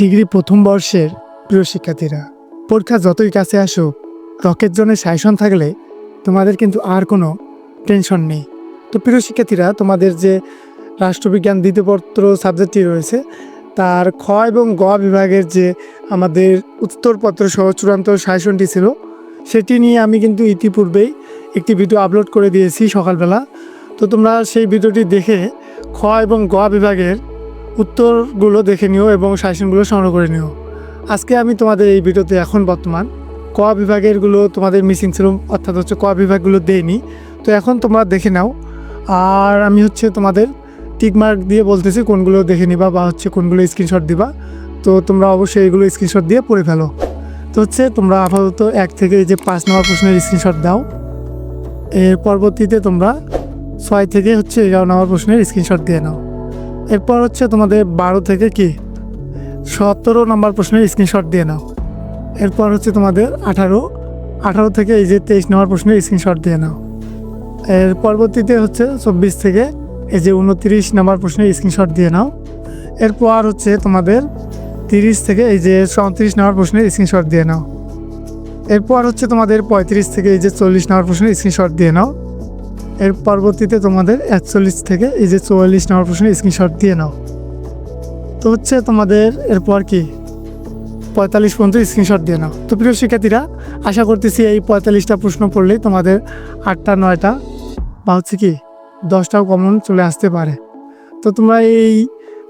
Degree প্রথম বর্ষের প্রিয় শিক্ষার্থীরা, পরীক্ষা যতই কাছে আসুক, রকেট জোনের সাইশন থাকলে তোমাদের কিন্তু আর কোনো টেনশন নেই। তো প্রিয় শিক্ষার্থীরা, তোমাদের যে রাষ্ট্রবিজ্ঞান দ্বিতীয়পত্র সাবজেক্টটি রয়েছে, তার খ এবং গ বিভাগের যে আমাদের উত্তরপত্র সহ চূড়ান্ত সাইশনটি ছিল, সেটি নিয়ে আমি কিন্তু ইতিপূর্বেই একটি ভিডিও আপলোড করে দিয়েছি সকালবেলা। তো তোমরা সেই ভিডিওটি দেখে খ এবং গ বিভাগের উত্তরগুলো দেখে নিও এবং সাজেশনগুলো সংগ্রহ করে নিও। আজকে আমি তোমাদের এই ভিডিওতে এখন বর্তমান ক বিভাগেরগুলো তোমাদের মিসিং ছিল অর্থাৎ হচ্ছে ক বিভাগগুলো দেয়নি তো এখন তোমরা দেখে নাও। আর আমি হচ্ছে তোমাদের টিকমার্ক দিয়ে বলতেছি কোনগুলো দেখে নিবা বা হচ্ছে কোনগুলো স্ক্রিনশট দিবা। তো তোমরা অবশ্যই এগুলো স্ক্রিনশট দিয়ে পড়ে ফেলো। তো হচ্ছে তোমরা আপাতত এক থেকে যে পাঁচ নম্বর প্রশ্নের স্ক্রিনশট দাও। এর পরবর্তীতে তোমরা ছয় থেকে হচ্ছে এগারো নম্বর প্রশ্নের স্ক্রিনশট দিয়ে নাও। এরপর হচ্ছে তোমাদের বারো থেকে কি? সতেরো নম্বর প্রশ্নের স্ক্রিনশট দিয়ে নাও। এরপর হচ্ছে তোমাদের আঠারো। আঠারো থেকে এই যে তেইশ নম্বর প্রশ্নের স্ক্রিনশট দিয়ে নাও। এর পরবর্তীতে হচ্ছে চব্বিশ থেকে এই যে উনত্রিশ নম্বর প্রশ্নের স্ক্রিনশট দিয়ে নাও। এরপর হচ্ছে তোমাদের তিরিশ থেকে এই যে চৌত্রিশ নম্বর প্রশ্নের স্ক্রিনশট দিয়ে নাও। এরপর হচ্ছে তোমাদের পঁয়ত্রিশ থেকে এই যে চল্লিশ নম্বর প্রশ্নের স্ক্রিনশট দিয়ে নাও। এর পরবর্তীতে তোমাদের একচল্লিশ থেকে এই যে চুয়াল্লিশ নম্বর প্রশ্নের স্ক্রিনশট দিয়ে নাও। তো হচ্ছে তোমাদের এরপর কি? পঁয়তাল্লিশ পর্যন্ত স্ক্রিনশট দিয়ে নাও। তো প্রিয় শিক্ষার্থীরা, আশা করতেছি এই পঁয়তাল্লিশটা প্রশ্ন পড়লেই তোমাদের আটটা, নয়টা বা হচ্ছে কি দশটাও কমন চলে আসতে পারে। তো তোমরা এই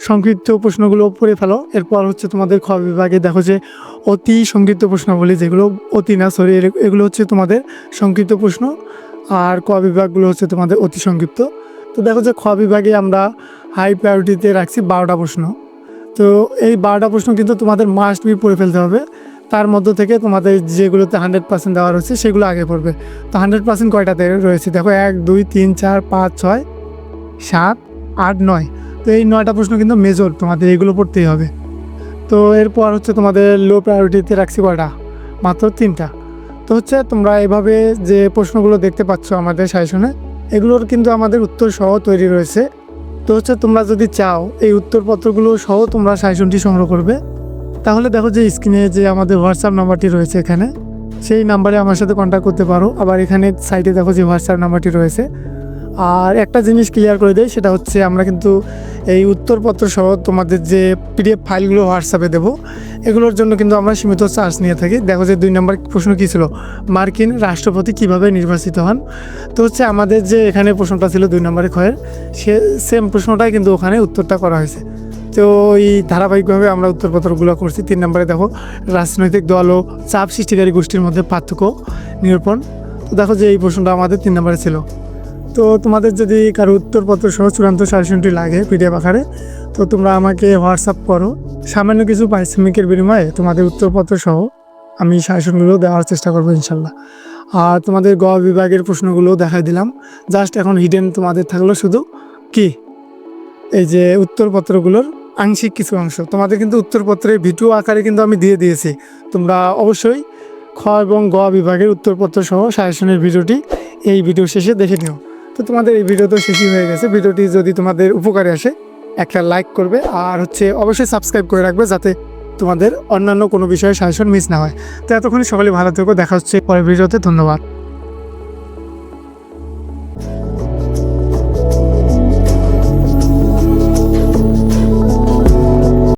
সংক্ষিপ্ত প্রশ্নগুলো পড়ে ফেলো। এরপর হচ্ছে তোমাদের খ বিভাগে দেখো যে অতি সংক্ষিপ্ত প্রশ্নাবলী যেগুলো অতি না সরি এগুলো হচ্ছে তোমাদের সংক্ষিপ্ত প্রশ্ন। আর ক বিভাগগুলো হচ্ছে তোমাদের অতি সংক্ষিপ্ত। তো দেখো যে খ বিভাগে আমরা হাই প্রায়োরিটিতে রাখছি বারোটা প্রশ্ন। তো এই বারোটা প্রশ্ন কিন্তু তোমাদের মাস্ট বি পড়ে ফেলতে হবে। তার মধ্য থেকে তোমাদের যেগুলোতে হান্ড্রেড পার্সেন্ট দেওয়া রয়েছে সেগুলো আগে পড়বে। তো হান্ড্রেড পার্সেন্ট কয়টাতে রয়েছে? দেখো এক, দুই, তিন, চার, পাঁচ, ছয়, সাত, আট, নয়। তো এই নয়টা প্রশ্ন কিন্তু মেজর তোমাদের এগুলো পড়তেই হবে। তো এরপর হচ্ছে তোমাদের লো প্রায়োরিটিতে রাখছি কয়টা? মাত্র তিনটা। তো হচ্ছে তোমরা এভাবে যে প্রশ্নগুলো দেখতে পাচ্ছ আমাদের সাজেশনে, এগুলোর কিন্তু আমাদের উত্তর সহ তৈরি রয়েছে। তো হচ্ছে তোমরা যদি চাও, এই উত্তরপত্রগুলো সহ তোমরা সাজেশনটি সংগ্রহ করবে। তাহলে দেখো যে স্ক্রিনে যে আমাদের হোয়াটসঅ্যাপ নাম্বারটি রয়েছে এখানে, সেই নাম্বারে আমার সাথে কন্ট্যাক্ট করতে পারো। আবার এখানে সাইটে দেখো যে হোয়াটসঅ্যাপ নাম্বারটি রয়েছে। আর একটা জিনিস ক্লিয়ার করে দেয় সেটা হচ্ছে আমরা কিন্তু এই উত্তরপত্র সহ তোমাদের যে পিডিএফ ফাইলগুলো হোয়াটসঅ্যাপে দেবো, এগুলোর জন্য কিন্তু আমরা সীমিত চার্জ নিয়ে থাকি। দেখো যে দুই নম্বর প্রশ্ন কী ছিল? মার্কিন রাষ্ট্রপতি কীভাবে নির্বাচিত হন? তো হচ্ছে আমাদের যে এখানে প্রশ্নটা ছিল দুই নম্বরে ক্ষয়ের, সে সেম প্রশ্নটাই কিন্তু ওখানে উত্তরটা করা হয়েছে। তো এই ধারাবাহিকভাবে আমরা উত্তরপত্রগুলো করছি। তিন নম্বরে দেখো, রাজনৈতিক দল ও চাপ সৃষ্টিকারী গোষ্ঠীর মধ্যে পার্থক্য নিরূপণ। তো দেখো যে এই প্রশ্নটা আমাদের তিন নম্বরে ছিল। তো তোমাদের যদি কারও উত্তরপত্র সহ চূড়ান্ত সাজেশনটি লাগে পিডিএফ আকারে, তো তোমরা আমাকে হোয়াটসঅ্যাপ করো। সামান্য কিছু পারিশ্রমিকের বিনিময়ে তোমাদের উত্তরপত্র সহ আমি সাজেশনগুলো দেওয়ার চেষ্টা করব ইনশাল্লাহ। আর তোমাদের গ বিভাগের প্রশ্নগুলো দেখাই দিলাম। জাস্ট এখন হিডেন তোমাদের থাকল শুধু কি? এই যে উত্তরপত্রগুলোর আংশিক কিছু অংশ। তোমাদের কিন্তু উত্তরপত্রের ভিডিও আকারে কিন্তু আমি দিয়ে দিয়েছি। তোমরা অবশ্যই খ এবং গ বিভাগের উত্তরপত্র সহ সাজেশনের ভিডিওটি এই ভিডিও শেষে দেখে নিও। তো তোমাদের এই ভিডিও তো শেষই হয়ে গেছে। ভিডিওটি যদি তোমাদের উপকারে আসে, একটা লাইক করবে আর হচ্ছে অবশ্যই সাবস্ক্রাইব করে রাখবে যাতে তোমাদের অন্যান্য কোনো বিষয়ে সাজেশন মিস না হয়। তো এতক্ষণ সকলে ভালো থেকো, দেখা হচ্ছে পরের ভিডিওতে ধন্যবাদ।